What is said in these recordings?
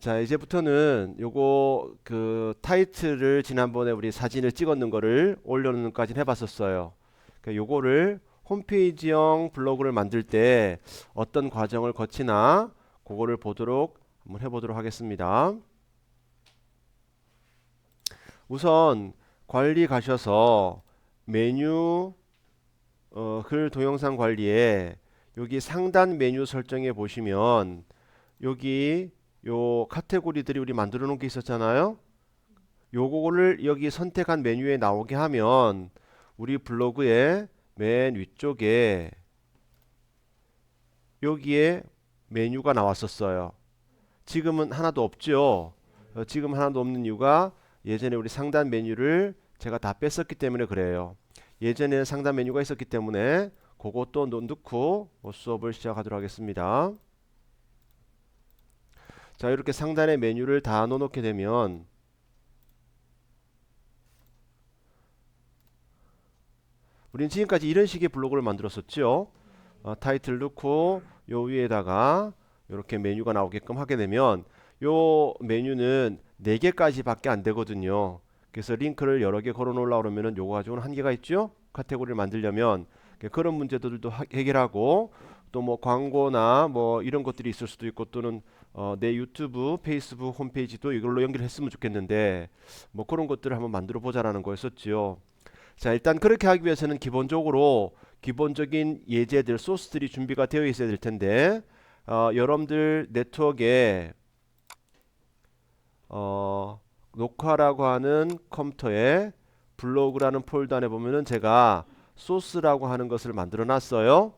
자, 이제부터는 요거 그 타이틀을 지난번에 우리 사진을 찍었는 거를 올려놓는 까지 해봤었어요. 그러니까 요거를 홈페이지형 블로그를 만들 때 어떤 과정을 거치나 그거를 보도록 한번 해보도록 하겠습니다. 우선 관리 가셔서 메뉴 어, 글 동영상 관리에 여기 상단 메뉴 설정에 보시면 여기 요 카테고리들이 우리 만들어 놓은 게 있었잖아요. 요거를 여기 선택한 메뉴에 나오게 하면 우리 블로그의 맨 위쪽에 여기에 메뉴가 나왔었어요. 지금은 하나도 없죠. 어, 지금 하나도 없는 이유가 예전에 우리 상단 메뉴를 제가 다 뺐었기 때문에 그래요. 예전에는 상단 메뉴가 있었기 때문에 그것도 넣- 넣고 뭐 수업을 시작하도록 하겠습니다. 자 이렇게 상단에 메뉴를 다 넣어놓게 되면 우리는 지금까지 이런 식의 블로그를 만들었었죠. 어, 타이틀 넣고 요 위에다가 이렇게 메뉴가 나오게끔 하게 되면 요 메뉴는 4개까지 밖에 안 되거든요. 그래서 링크를 여러 개 걸어 놓으려고 그러면은 요거 가지고는 한계가 있죠. 카테고리를 만들려면 그런 문제들도 하- 해결하고 또 뭐 광고나 뭐 이런 것들이 있을 수도 있고 또는 어, 내 유튜브, 페이스북 홈페이지도 이걸로 연결했으면 좋겠는데 뭐 그런 것들을 한번 만들어 보자라는 거였었지요. 자, 일단 그렇게 하기 위해서는 기본적으로 기본적인 예제들, 소스들이 준비가 되어 있어야 될 텐데 어, 여러분들 네트워크에 어, 녹화라고 하는 컴퓨터에 블로그라는 폴더 안에 보면은 제가 소스라고 하는 것을 만들어 놨어요.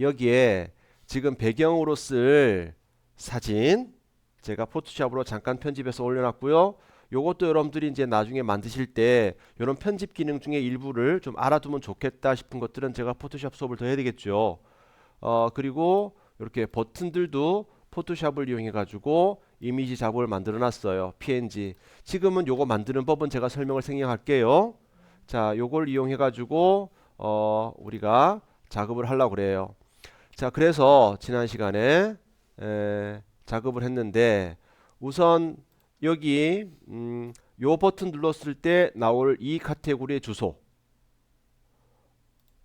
여기에 지금 배경으로 쓸 사진 제가 포토샵으로 잠깐 편집해서 올려놨고요. 요것도 여러분들이 이제 나중에 만드실 때 이런 편집 기능 중에 일부를 좀 알아두면 좋겠다 싶은 것들은 제가 포토샵 수업을 더 해야 되겠죠. 어, 그리고 이렇게 버튼들도 포토샵을 이용해 가지고 이미지 작업을 만들어 놨어요. PNG. 지금은 요거 만드는 법은 제가 설명을 생략할게요. 자, 요걸 이용해 가지고 어, 우리가 작업을 하려고 그래요. 자, 그래서 지난 시간에 에, 작업을 했는데 우선 여기 음, 요 버튼 눌렀을 때 나올 이 카테고리의 주소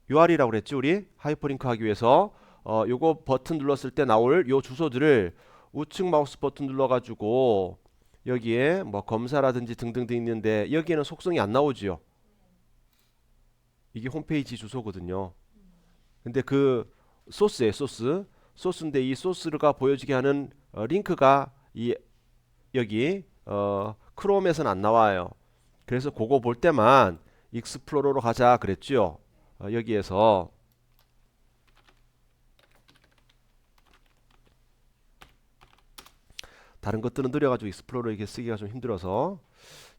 UR이라고 그랬지 우리 하이퍼링크 하기 위해서 어, 요거 버튼 눌렀을 때 나올 요 주소들을 우측 마우스 버튼 눌러가지고 여기에 뭐 검사라든지 등등등 있는데 여기에는 속성이 안 나오지요. 이게 홈페이지 주소거든요. 근데 그 소스에 소스 소스인데 이 소스가 보여지게 하는 어, 링크가 이 여기 어, 크롬에서는 안 나와요. 그래서 그거 볼 때만 익스플로러로 가자 그랬죠. 어, 여기에서 다른 것들은 느려가지고 익스플로러 이렇게 쓰기가 좀 힘들어서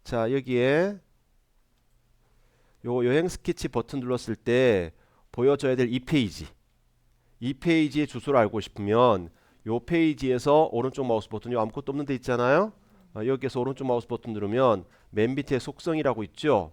자 여기에 요 여행 스케치 버튼 눌렀을 때 보여줘야 될 이 페이지 이 페이지의 주소를 알고 싶으면 요 페이지에서 오른쪽 마우스 버튼이 아무것도 없는 데 있잖아요. 어, 여기에서 오른쪽 마우스 버튼 누르면 맨 밑에 속성이라고 있죠?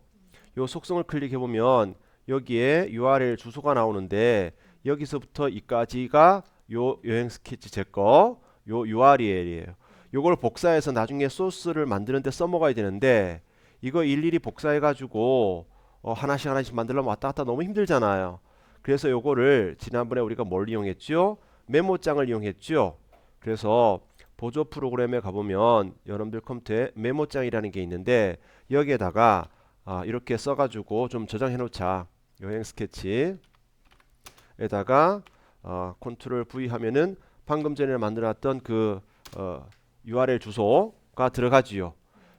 요 속성을 클릭해 보면 여기에 URL 주소가 나오는데 여기서부터 이까지가 요 여행 스케치 제거 요 URL이에요. 요걸 복사해서 나중에 소스를 만드는데 써먹어야 되는데 이거 일일이 복사해 가지고 어, 하나씩 하나씩 만들려면 왔다 갔다 너무 힘들잖아요 그래서 요거를 지난번에 우리가 뭘 이용했죠 메모장을 이용했죠 그래서 보조 프로그램에 가보면 여러분들 컴퓨터에 메모장이라는 게 있는데 여기에다가 아, 이렇게 써가지고 좀 저장해 놓자 여행 스케치에다가 어, 컨트롤 V 하면은 방금 전에 만들어놨던 그 어, URL 주소가 들어가지요.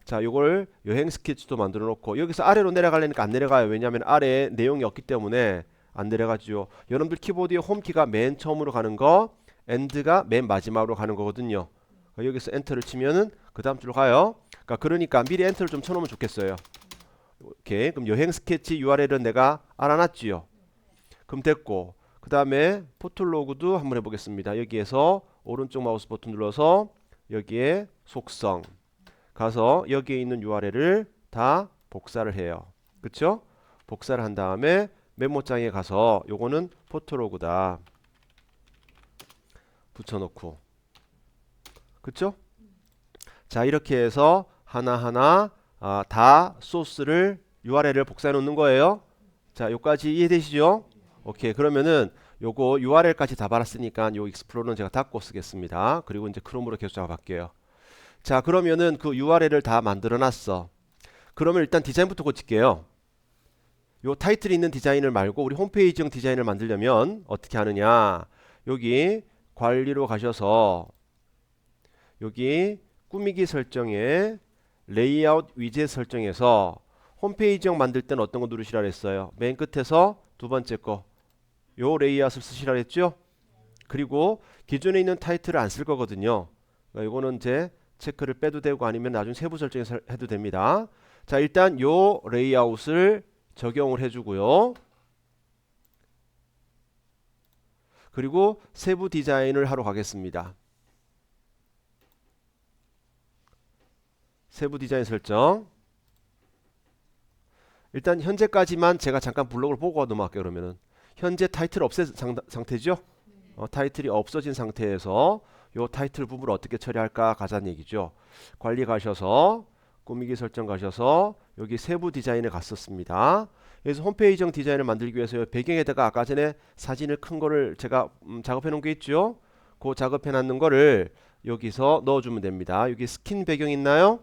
자, 요걸 여행 스케치도 만들어 놓고 여기서 아래로 내려가려니까 안 내려가요. 왜냐하면 아래에 내용이 없기 때문에 안 내려가지요. 여러분들 키보드에 홈키가 맨 처음으로 가는 거, 엔드가 맨 마지막으로 가는 거거든요. 어, 여기서 엔터를 치면은 그 다음 줄로 가요. 그러니까, 그러니까 미리 엔터를 좀 쳐놓으면 좋겠어요. 오케이. 그럼 여행 스케치 URL은 내가 알아놨지요. 그럼 됐고. 그 다음에 포토로그도 한번 해보겠습니다. 여기에서 오른쪽 마우스 버튼 눌러서 여기에 속성 가서 여기에 있는 URL을 다 복사를 해요. 그쵸? 복사를 한 다음에 메모장에 가서 요거는 포토로그다. 붙여놓고. 그쵸? 자 이렇게 해서 하나하나 아, 다 소스를 URL을 복사해 놓는 거예요. 자 여기까지 이해되시죠? 오케이 그러면은 요거 URL까지 다 받았으니까 요 익스플로러는 제가 닫고 쓰겠습니다. 그리고 이제 크롬으로 계속 작업할게요. 자 그러면은 그 URL을 다 만들어 놨어. 그러면 일단 디자인부터 고칠게요. 요 타이틀이 있는 디자인을 말고 우리 홈페이지형 디자인을 만들려면 어떻게 하느냐? 여기 관리로 가셔서 여기 꾸미기 설정에 레이아웃 위젯 설정에서 홈페이지형 만들 때는 어떤 거 누르시라 그랬어요? 맨 끝에서 두 번째 거. 요 레이아웃을 쓰시라 그랬죠? 그리고 기존에 있는 타이틀을 안 쓸 거거든요. 그러니까 이거는 이제 체크를 빼도 되고 아니면 나중에 세부 설정에서 해도 됩니다. 자 일단 요 레이아웃을 적용을 해주고요. 그리고 세부 디자인을 하러 가겠습니다. 세부 디자인 설정. 일단 현재까지만 제가 잠깐 블록을 보고 넘어갈게요. 그러면은 현재 타이틀 없앤 상, 상태죠? 어, 타이틀이 없어진 상태에서 요 타이틀 부분을 어떻게 처리할까 가자는 얘기죠. 관리 가셔서 꾸미기 설정 가셔서 여기 세부 디자인에 갔었습니다. 그래서 홈페이지형 디자인을 만들기 위해서 배경에다가 아까 전에 사진을 큰 거를 제가 음, 작업해 놓은 게 있죠. 그 작업해 놨는 거를 여기서 넣어주면 됩니다. 여기 스킨 배경 있나요?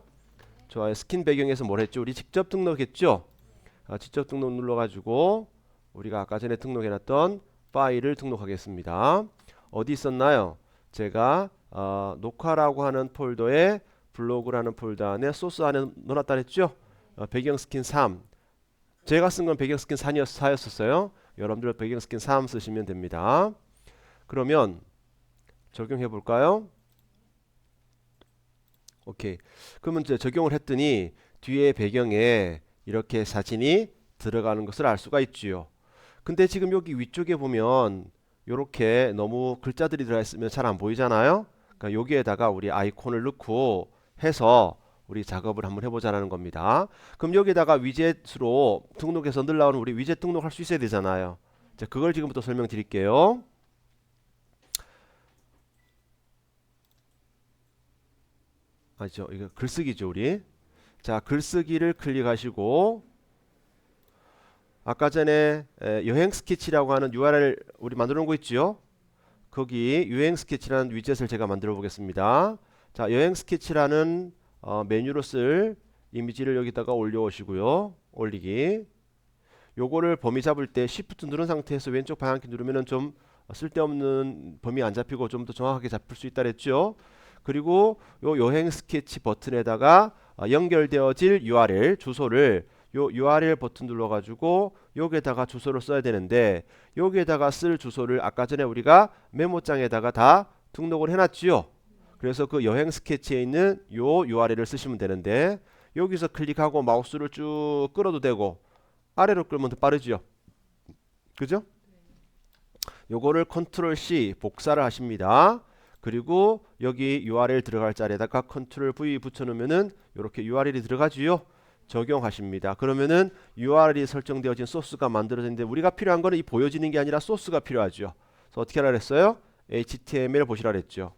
좋아요. 스킨 배경에서 뭘 했죠? 우리 직접 등록했죠? 아, 직접 등록 눌러가지고 우리가 아까 전에 등록해 놨던 파일을 등록하겠습니다. 어디 있었나요? 제가 어, 녹화라고 하는 폴더에 블로그라는 폴더 안에 소스 안에 넣어놨다 했죠? 어, 배경 스킨 3 제가 쓴 건 배경 스킨 4였, 4였 었어요. 여러분들 배경 스킨 3 쓰시면 됩니다. 그러면 적용해 볼까요? 오케이. 그러면 이제 적용을 했더니 뒤에 배경에 이렇게 사진이 들어가는 것을 알 수가 있지요. 근데 지금 여기 위쪽에 보면 이렇게 너무 글자들이 들어가 있으면 잘 안 보이잖아요? 그러니까 여기에다가 우리 아이콘을 넣고 해서 우리 작업을 한번 해보자라는 겁니다. 그럼 여기다가 위젯으로 등록해서 늘 나오는 우리 위젯 등록할 수 있어야 되잖아요. 자, 그걸 지금부터 설명드릴게요. 아니죠. 이거 글쓰기죠, 우리. 자, 글쓰기를 클릭하시고 아까 전에 에, 여행 스케치라고 하는 URL 우리 만들어 놓은 거 있죠? 거기 여행 스케치라는 위젯을 제가 만들어 보겠습니다. 자, 여행 스케치라는 어, 메뉴로 쓸 이미지를 여기다가 올려오시고요. 올리기. 요거를 범위 잡을 때 Shift 누른 상태에서 왼쪽 방향키 누르면은 좀 쓸데없는 범위 안 잡히고 좀 더 정확하게 잡힐 수 있다 그랬죠. 그리고 요 여행 스케치 버튼에다가 어, 연결되어질 URL 주소를 요 URL 버튼 눌러 가지고 여기에다가 주소를 써야 되는데 여기에다가 쓸 주소를 아까 전에 우리가 메모장에다가 다 등록을 해놨지요. 그래서 그 여행 스케치에 있는 요 URL을 쓰시면 되는데 여기서 클릭하고 마우스를 쭉 끌어도 되고 아래로 끌면 더 빠르지요. 그죠? 요거를 컨트롤 C 복사를 하십니다. 그리고 여기 URL 들어갈 자리에다가 컨트롤 V 붙여놓으면은 이렇게 URL이 들어가지요. 적용하십니다. 그러면은 URL이 설정되어진 소스가 만들어졌는데 우리가 필요한 거는 이 보여지는 게 아니라 소스가 필요하죠. 그래서 어떻게 하라 그랬어요? HTML 보시라 그랬죠.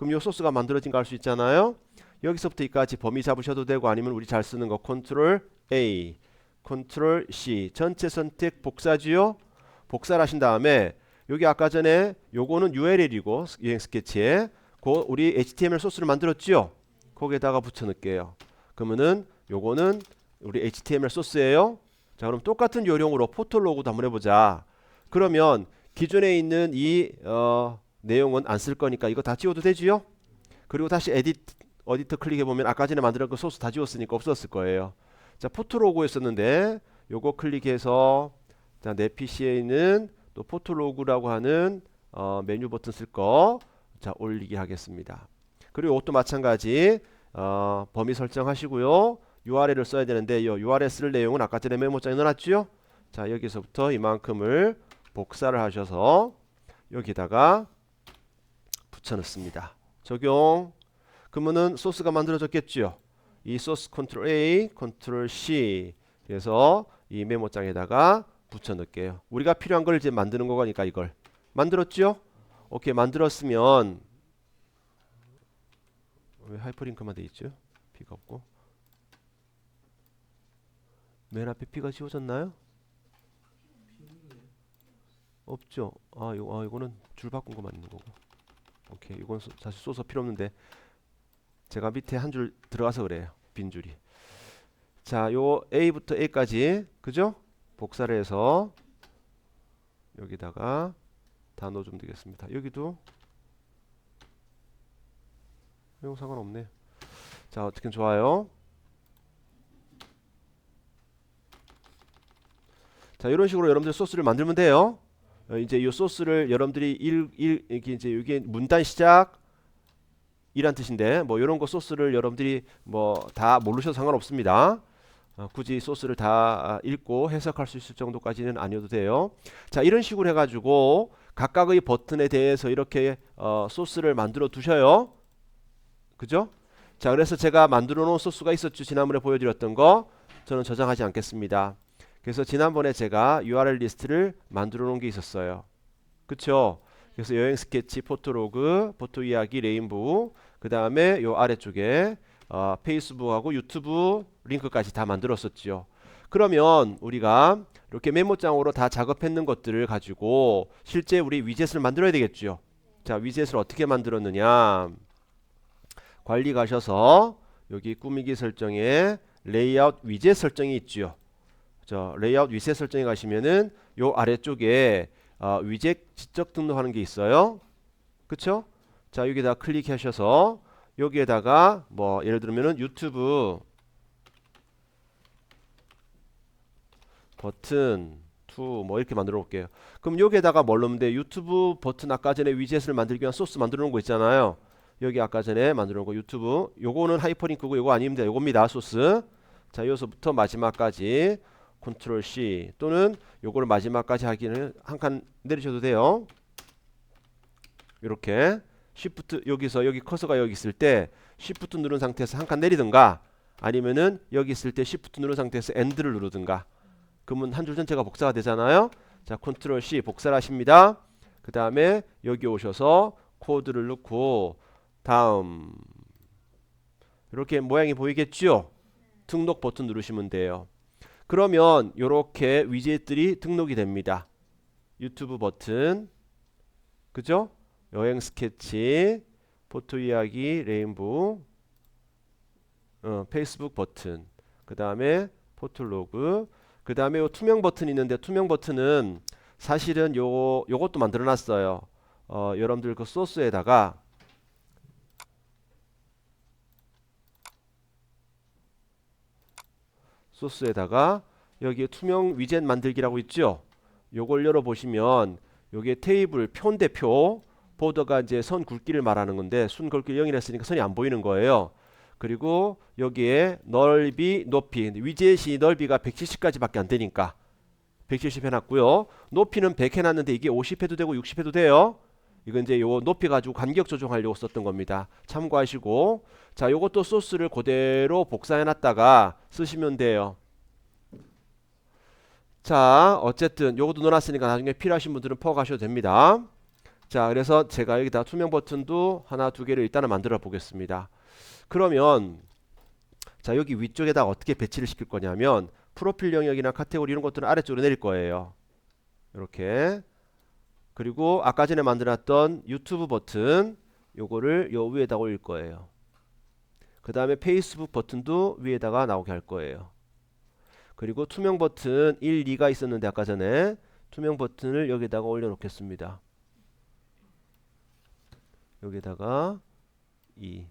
그럼 이 소스가 만들어진 거 알 수 있잖아요. 여기서부터 여기까지 범위 잡으셔도 되고 아니면 우리 잘 쓰는 거 컨트롤 A, 컨트롤 C 전체 선택 복사지요. 복사를 하신 다음에 여기 아까 전에 요거는 URL이고 여행 스케치에 그 우리 HTML 소스를 만들었지요. 거기에다가 붙여 넣을게요. 그러면은 요거는 우리 HTML 소스예요. 자, 그럼 똑같은 요령으로 포털로그도 한번 해보자. 그러면 기존에 있는 이 어, 내용은 안 쓸 거니까 이거 다 지워도 되지요? 그리고 다시 에디 어디터 클릭해 보면 아까 전에 만들었 그 소스 다 지웠으니까 없었을 거예요. 자, 포토로그 였었는데 요거 클릭해서 자, 내 PC에 있는 또 포토로그라고 하는 어, 메뉴 버튼 쓸 거. 자, 올리기 하겠습니다. 그리고 이것도 마찬가지 어, 범위 설정하시고요. URL을 써야 되는데 이 URL 쓸 내용은 아까 전에 메모장에 넣어놨죠? 자, 여기서부터 이만큼을 복사를 하셔서 여기다가 붙여넣습니다. 적용. 그러면은 소스가 만들어졌겠죠. 이 소스 컨트롤 A, 컨트롤 C. 그래서 이 메모장에다가 붙여넣을게요. 우리가 필요한 걸 이제 만드는 거니까 이걸 만들었죠? 오케이 만들었으면 왜 하이퍼링크만 돼 있죠? P가 없고 맨 앞에 P가 지워졌나요? 없죠. 아 이거 아 이거는 줄 바꾼 것만 있는 거고. 오케이 이건 소- 사실 쏘서 필요 없는데 제가 밑에 한 줄 들어가서 그래요. 빈 줄이. 자, 요 A부터 A까지 그죠? 복사를 해서 여기다가 다 넣어주면 되겠습니다. 여기도 이거 상관없네. 자, 어떻게 좋아요? 자, 이런 식으로 여러분들 소스를 만들면 돼요. 어, 이제 이 소스를 여러분들이 일, 일 이게 이제 이게 문단 시작 이란 뜻인데 뭐 이런 거 소스를 여러분들이 뭐 다 모르셔도 상관없습니다. 어, 굳이 소스를 다 아, 읽고 해석할 수 있을 정도까지는 아니어도 돼요. 자 이런 식으로 해가지고 각각의 버튼에 대해서 이렇게 어, 소스를 만들어 두셔요. 그죠? 자 그래서 제가 만들어 놓은 소스가 있었죠. 지난번에 보여드렸던 거 저는 저장하지 않겠습니다. 그래서 지난번에 제가 URL 리스트를 만들어 놓은 게 있었어요. 그쵸? 그래서 여행 스케치, 포토로그, 포토 이야기, 레인보우, 그 다음에 요 아래쪽에 어, 페이스북하고 유튜브 링크까지 다 만들었었죠. 그러면 우리가 이렇게 메모장으로 다 작업했는 것들을 가지고 실제 우리 위젯을 만들어야 되겠죠. 자, 위젯을 어떻게 만들었느냐? 관리 가셔서 여기 꾸미기 설정에 레이아웃 위젯 설정이 있죠. 저 레이아웃 위젯 설정에 가시면은 요 아래쪽에 어, 위젯 지적 등록하는 게 있어요. 그쵸? 자 여기다 클릭하셔서 여기에다가 뭐 예를 들면은 유튜브 버튼 2뭐 이렇게 만들어 볼게요. 그럼 여기에다가 뭘 넣으면 돼? 유튜브 버튼 아까 전에 위젯을 만들기 위한 소스 만들어 놓은 거 있잖아요. 여기 아까 전에 만들어 놓은 거 유튜브 요거는 하이퍼링크고 요거 아닙니다. 요겁니다. 소스. 자 여기서부터 마지막까지 컨트롤 C 또는 요거를 마지막까지 하기는 한 칸 내리셔도 돼요. 이렇게 Shift 여기서 여기 커서가 여기 있을 때 Shift 누른 상태에서 한 칸 내리든가 아니면은 여기 있을 때 Shift 누른 상태에서 End를 누르든가 그러면 한 줄 전체가 복사가 되잖아요. 자 컨트롤 C 복사를 하십니다. 그 다음에 여기 오셔서 코드를 넣고 다음 이렇게 모양이 보이겠죠? 등록 버튼 누르시면 돼요. 그러면 이렇게 위젯들이 등록이 됩니다. 유튜브 버튼, 그죠? 여행 스케치, 포토 이야기, 레인보우, 어, 페이스북 버튼, 그 다음에 포토로그, 그 다음에 투명 버튼 있는데 투명 버튼은 사실은 요 요것도 만들어놨어요. 어, 여러분들 그 소스에다가 소스에다가 여기에 투명 위젯 만들기라고 있죠. 요걸 열어 보시면 요게 테이블 표인대표 보더가 이제 선 굵기를 말하는 건데 순 굵기 0이라 했으니까 선이 안 보이는 거예요. 그리고 여기에 넓이, 높이 위젯이 넓이가 170까지밖에 안 되니까 170 해놨고요. 높이는 100 해놨는데 이게 50 해도 되고 60 해도 돼요. 이건 이제 요 높이 가지고 간격 조정하려고 썼던 겁니다. 참고하시고 자 요것도 소스를 그대로 복사해 놨다가 쓰시면 돼요. 자 어쨌든 요것도 넣어놨으니까 나중에 필요하신 분들은 퍼가셔도 됩니다. 자 그래서 제가 여기다 투명 버튼도 하나 두 개를 일단은 만들어 보겠습니다. 그러면 자 여기 위쪽에다 어떻게 배치를 시킬 거냐면 프로필 영역이나 카테고리 이런 것들은 아래쪽으로 내릴 거예요. 이렇게 그리고 아까 전에 만들었던 유튜브 버튼 요거를 요 위에다 올릴 거예요. 그 다음에 페이스북 버튼도 위에다가 나오게 할 거예요. 그리고 투명 버튼 1, 2가 있었는데 아까 전에 투명 버튼을 여기다가 올려 놓겠습니다. 여기다가 2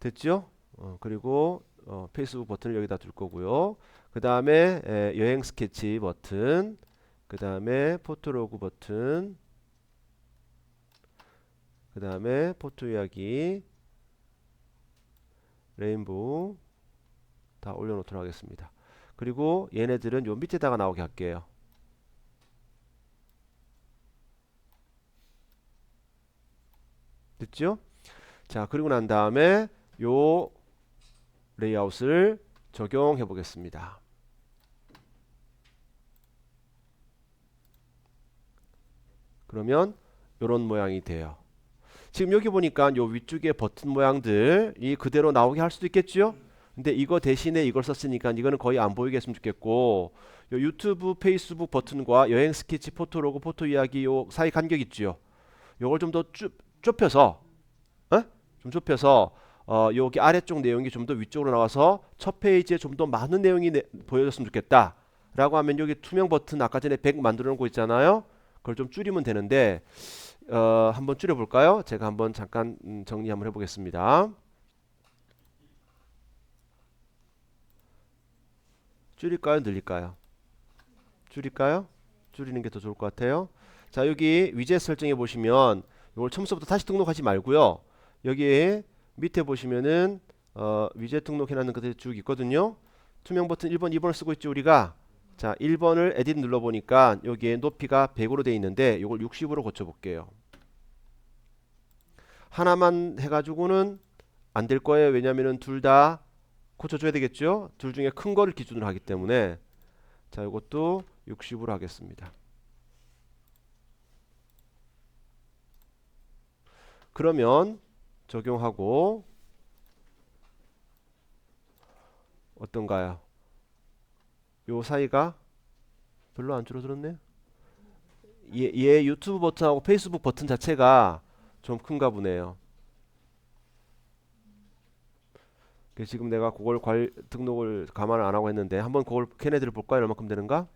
됐죠? 어, 그리고 어, 페이스북 버튼을 여기다 둘 거고요. 그 다음에 여행 스케치 버튼 그 다음에 포토로그 버튼 그 다음에 포토 이야기 레인보우 다 올려놓도록 하겠습니다. 그리고 얘네들은 요 밑에다가 나오게 할게요. 됐죠? 자 그리고 난 다음에 요 레이아웃을 적용해 보겠습니다. 그러면 이런 모양이 돼요. 지금 여기 보니까 요 위쪽에 버튼 모양들이 그대로 나오게 할 수도 있겠죠. 근데 이거 대신에 이걸 썼으니까 이거는 거의 안 보이게 했으면 좋겠고 요 유튜브, 페이스북 버튼과 여행 스케치, 포토로그, 포토 이야기 요 사이 간격 있지요. 요걸 좀 더 좁혀서 어? 좀 좁혀서 어, 여기 아래쪽 내용이 좀 더 위쪽으로 나와서 첫 페이지에 좀 더 많은 내용이 내, 보여줬으면 좋겠다. 라고 하면 여기 투명 버튼 아까 전에 100 만들어 놓은 거 있잖아요. 그걸 좀 줄이면 되는데 어, 한번 줄여 볼까요? 제가 한번 잠깐 음, 정리 한번 해 보겠습니다. 줄일까요? 늘릴까요? 줄일까요? 줄이는 게 더 좋을 것 같아요. 자, 여기 위젯 설정해 보시면 이걸 처음부터 다시 등록하지 말고요. 여기 밑에 보시면은 어, 위젯 등록해 놨는 것들이 쭉 있거든요. 투명 버튼 1번, 2번을 쓰고 있죠, 우리가. 자, 1번을 에딧 눌러 보니까 여기에 높이가 100으로 돼 있는데 이걸 60으로 고쳐 볼게요. 하나만 해 가지고는 안 될 거예요. 왜냐면은 둘 다 고쳐 줘야 되겠죠? 둘 중에 큰 거를 기준으로 하기 때문에 자, 이것도 60으로 하겠습니다. 그러면 적용하고 어떤가요? 요 사이가 별로 안 줄어들었네요. 얘, 얘 유튜브 버튼하고 페이스북 버튼 자체가 좀 큰가 보네요. 지금 내가 그걸 관 등록을 감안을 안 하고 했는데 한번 그걸 걔네들을 볼까요? 얼마큼 되는가?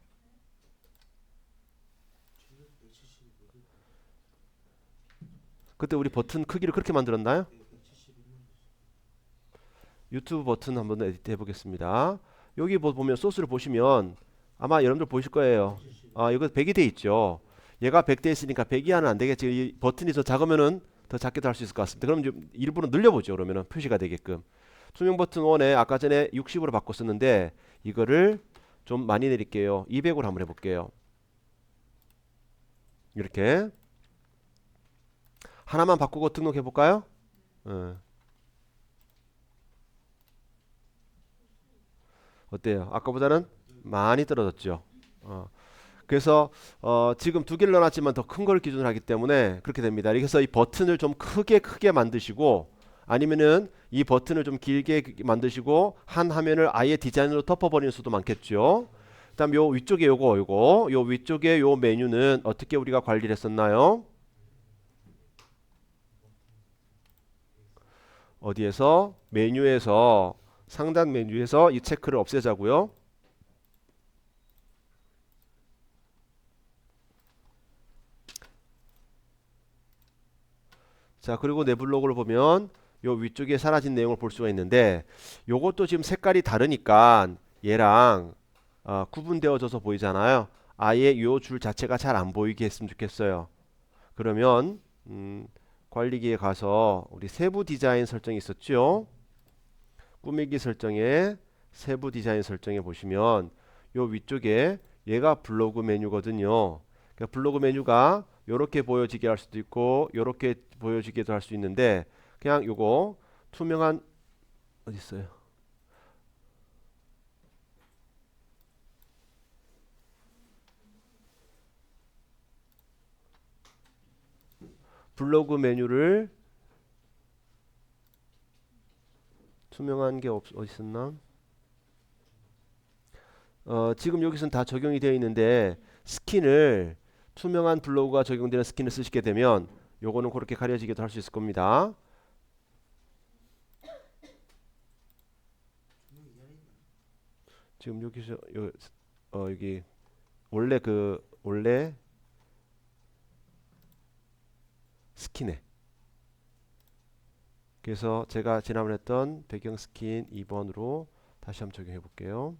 그때 우리 버튼 크기를 그렇게 만들었나요? 유튜브 버튼 한번 에디트 해보겠습니다. 여기 뭐 보면 소스를 보시면 아마 여러분들 보실 거예요. 아 이거 100이 돼 있죠. 얘가 100돼 있으니까 100 이 하는 안 되겠지. 이 버튼이 더 작으면은 더 작게도 할 수 있을 것 같습니다. 그럼 좀 일부러 늘려보죠. 그러면은 표시가 되게끔. 투명 버튼 1에 아까 전에 60으로 바꿨었는데 이거를 좀 많이 내릴게요. 200으로 한번 해볼게요. 이렇게 하나만 바꾸고 등록해 볼까요? 어. 어때요? 아까보다는 많이 떨어졌죠. 어. 그래서 어, 지금 두 개를 넣어놨지만 더 큰 걸 기준으로 하기 때문에 그렇게 됩니다. 그래서 이 버튼을 좀 크게 크게 만드시고 아니면은 이 버튼을 좀 길게 만드시고 한 화면을 아예 디자인으로 덮어버리는 수도 많겠죠. 그다음 요 위쪽에 요거 요거 요 위쪽에 요 메뉴는 어떻게 우리가 관리를 했었나요? 어디에서 메뉴에서 상단 메뉴에서 이 체크를 없애자고요. 자 그리고 내 블로그를 보면 요 위쪽에 사라진 내용을 볼 수가 있는데 요것도 지금 색깔이 다르니까 얘랑 어, 구분되어져서 보이잖아요. 아예 요 줄 자체가 잘 안 보이게 했으면 좋겠어요. 그러면 음, 관리기에 가서 우리 세부 디자인 설정이 있었죠. 꾸미기 설정에 세부 디자인 설정에 보시면 요 위쪽에 얘가 블로그 메뉴거든요. 그러니까 블로그 메뉴가 이렇게 보여지게 할 수도 있고 이렇게 보여지게도 할 수 있는데 그냥 요거 투명한 어디 있어요? 블로그 메뉴를 투명한 게 없, 어디 있었나? 어, 지금 여기서는 다 적용이 되어 있는데 스킨을 투명한 블로그가 적용되는 스킨을 쓰시게 되면 요거는 그렇게 가려지게도 할 수 있을 겁니다. 지금 여기서 요, 어, 여기 원래 그 원래 스킨에 그래서 제가 지난번에 했던 배경 스킨 2번으로 다시 한번 적용해 볼게요.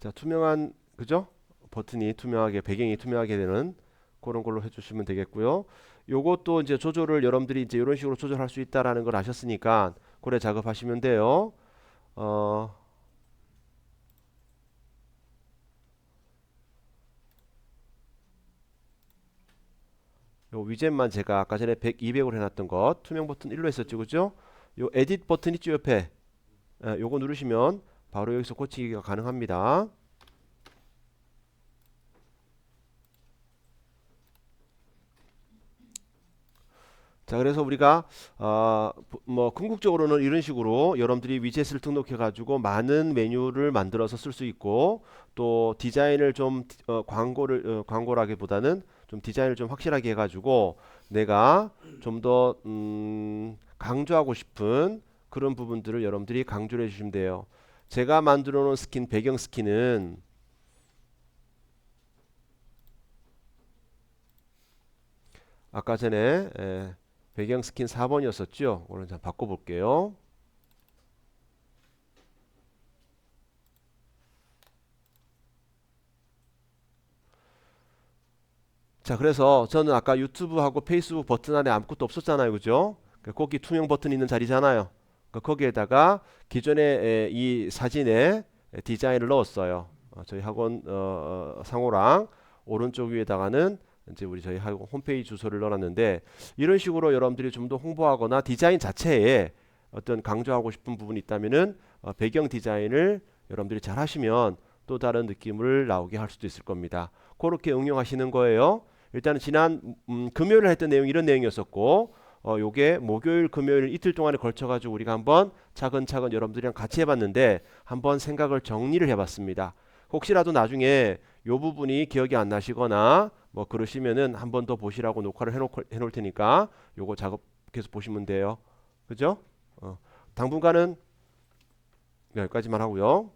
자, 투명한 그죠? 버튼이 투명하게 배경이 투명하게 되는 그런 걸로 해 주시면 되겠고요. 요것도 이제 조절을 여러분들이 이제 이런 식으로 조절할 수 있다라는 걸 아셨으니까 고래 작업하시면 돼요. 어 요 위젯만 제가 아까 전에 100, 200으로 해놨던 것 투명 버튼 1로 했었죠 그죠? 요 에딧 버튼 있죠 옆에? 예, 요거 누르시면 바로 여기서 고치기가 가능합니다. 자, 그래서 우리가 어, 뭐 궁극적으로는 이런 식으로 여러분들이 위젯을 등록해 가지고 많은 메뉴를 만들어서 쓸 수 있고 또 디자인을 좀 어, 광고를 어, 광고라기보다는 좀 디자인을 좀 확실하게 해 가지고 내가 좀더 음, 강조하고 싶은 그런 부분들을 여러분들이 강조를 해 주시면 돼요. 제가 만들어 놓은 스킨 배경 스킨은 아까 전에 에, 배경 스킨 4번이었었죠. 오늘 좀 바꿔 볼게요. 자, 그래서 저는 아까 유튜브하고 페이스북 버튼 안에 아무것도 없었잖아요. 그죠? 그 거기 투명 버튼 있는 자리잖아요. 그 거기에다가 기존의 에, 이 사진에 디자인을 넣었어요. 어, 저희 학원 어, 어, 상호랑 오른쪽 위에다가는 이제 우리 저희 학원 홈페이지 주소를 넣어놨는데 이런 식으로 여러분들이 좀 더 홍보하거나 디자인 자체에 어떤 강조하고 싶은 부분이 있다면은 어, 배경 디자인을 여러분들이 잘 하시면 또 다른 느낌을 나오게 할 수도 있을 겁니다. 그렇게 응용하시는 거예요. 일단은 지난 음, 금요일 했던 내용 이런 내용이었었고 어, 요게 목요일 금요일 이틀 동안에 걸쳐 가지고 우리가 한번 차근차근 여러분들이랑 같이 해봤는데 한번 생각을 정리를 해봤습니다. 혹시라도 나중에 요 부분이 기억이 안 나시거나 뭐 그러시면은 한 번 더 보시라고 녹화를 해놓, 해놓을 테니까 요거 작업해서 보시면 돼요. 그죠? 어, 당분간은 여기까지만 하고요.